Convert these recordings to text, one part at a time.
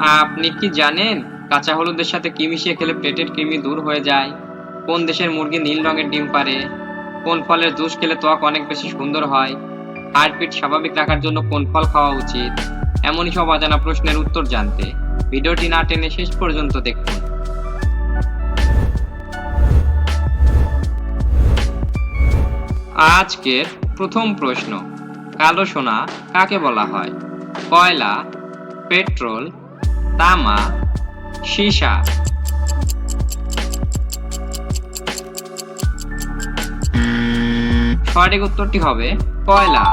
আপনি কি জানেন কাঁচা হলুদের সাথে কি মিশিয়ে খেলে পেটের কৃমি দূর হয়ে যায়? কোন দেশের মুরগি নীল রঙের ডিম পারে? কোন ফলের জুস খেলে ত্বক অনেক বেশি সুন্দর হয়? হার্টবিট স্বাভাবিক রাখার জন্য কোন ফল খাওয়া উচিত? এমনই সব অজানা প্রশ্নের উত্তর জানতে ভিডিওটি না টেনে শেষ পর্যন্ত দেখুন। আজকের প্রথম প্রশ্ন, কালো সোনা কাকে বলা হয়? কয়লা পেট্রোল তামা, সীসা। সঠিক উত্তরটি হবে কয়লা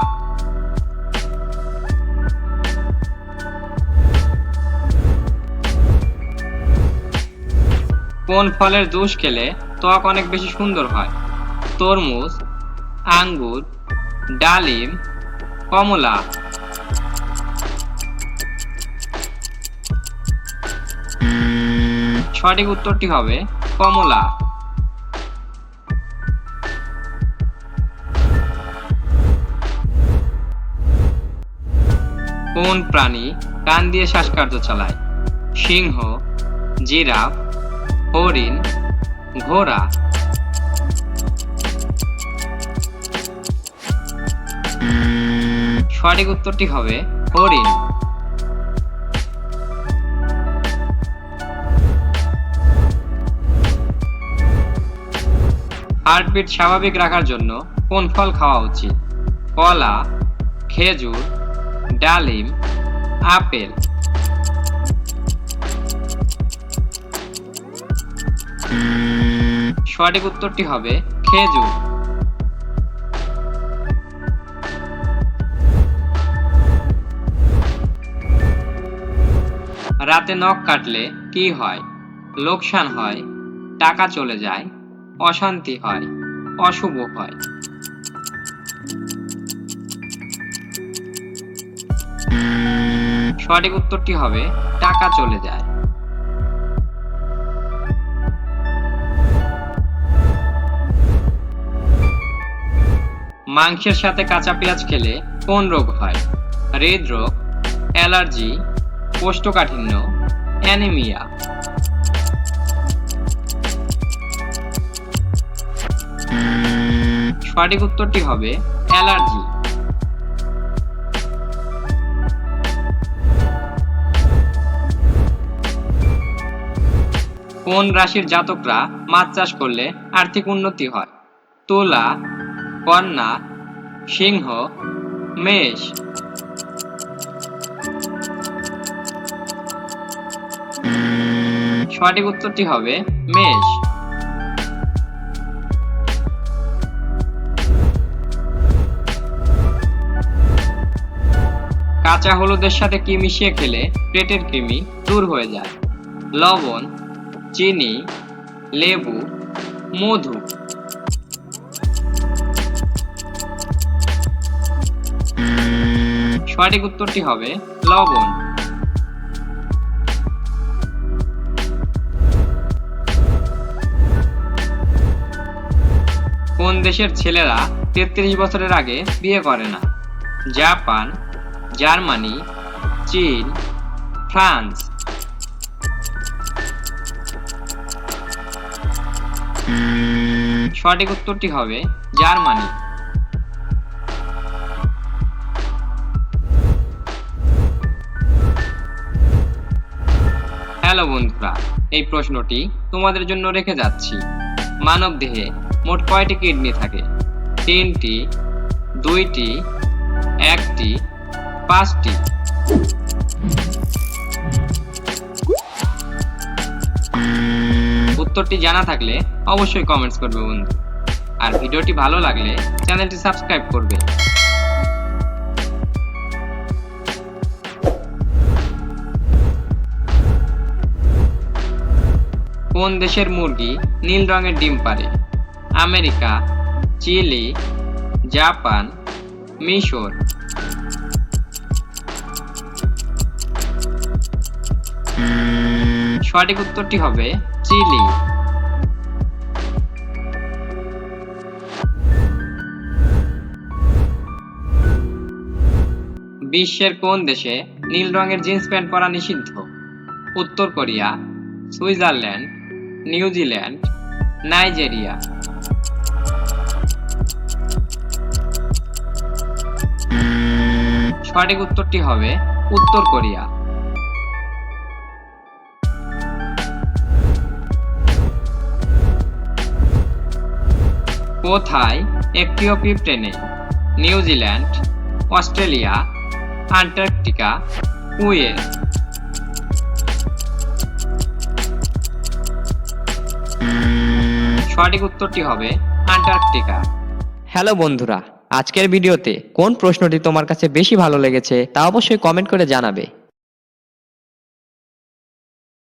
কোন ফলের জুস খেলে ত্বক অনেক বেশি সুন্দর হয়? তরমুজ, আঙ্গুর, ডালিম, কমলা। সঠিক উত্তরটি হবে কমলা। কোন প্রাণী কান দিয়ে শ্বাসকার্য চালায়? সিংহ, জিরাফ, হরিণ, ঘোড়া। সঠিক উত্তরটি হবে হরিণ। হার্টবিট স্বাভাবিক রাখার জন্য কোন ফল খাওয়া উচিত? কলা, খেজুর, ডালিম, আপেল। সঠিক উত্তরটি হবে খেজুর। রাতে নখ কাটলে কি হয়? লোকসান হয়, টাকা চলে যায় অশান্তি হয়, অশুভ হয়। সঠিক উত্তরটি হবে, টাকা চলে যায়। মাংসের সাথে কাঁচা পেঁয়াজ খেলে কোন রোগ হয়? হৃদরোগ, অ্যালার্জি, কোষ্ঠকাঠিন্য, অ্যানিমিয়া। সঠিক উত্তরটি হবে অ্যালার্জি। কোন রাশির জাতকরা মাছ চাষ করলে আর্থিক উন্নতি হয়? তুলা, কন্যা, সিংহ, মেষ। সঠিক উত্তরটি হবে মেষ। কাঁচা হলুদের সাথে কি মিশিয়ে খেলে পেটের কৃমি দূর হয়ে যায়? লবণ, চিনি, লেবু, মধু। সঠিক উত্তরটি হবে লবণ। কোন দেশের ছেলেরা তেত্রিশ বছরের আগে বিয়ে করে না? জাপান জার্মানি, চীন, ফ্রান্স। সঠিক উত্তরটি হবে জার্মানি। হ্যালো বন্ধুরা, এই প্রশ্নটি তোমাদের জন্য রেখে যাচ্ছি। মানব দেহে মোট কয়টি কিডনি থাকে? তিনটি, দুইটি, একটি পাঁচটি। উত্তরটি জানা থাকলে অবশ্যই কমেন্টস করবে বন্ধু। আর ভিডিওটি ভালো লাগলে চ্যানেলটি সাবস্ক্রাইব করবে। কোন দেশের মুরগি নীল রঙের ডিম পারে আমেরিকা, চিলি, জাপান, মিশর। সঠিক উত্তরটি হবে চিলি। বিশ্বের কোন দেশে নীল রঙের জিন্স প্যান্ট পরা নিষিদ্ধ? উত্তর কোরিয়া, সুইজারল্যান্ড নিউজিল্যান্ড নাইজেরিয়া। সঠিক উত্তরটি হবে উত্তর কোরিয়া। কোথায় একটিও পিঁপড়ে নেই নিউজিল্যান্ড অস্ট্রেলিয়া, আন্টার্কটিকা, কুয়েত। সঠিক উত্তরটি হবে আন্টার্কটিকা। হ্যালো বন্ধুরা, আজকের ভিডিওতে কোন প্রশ্নটি তোমার কাছে বেশি ভালো লেগেছে তা অবশ্যই কমেন্ট করে জানাবে।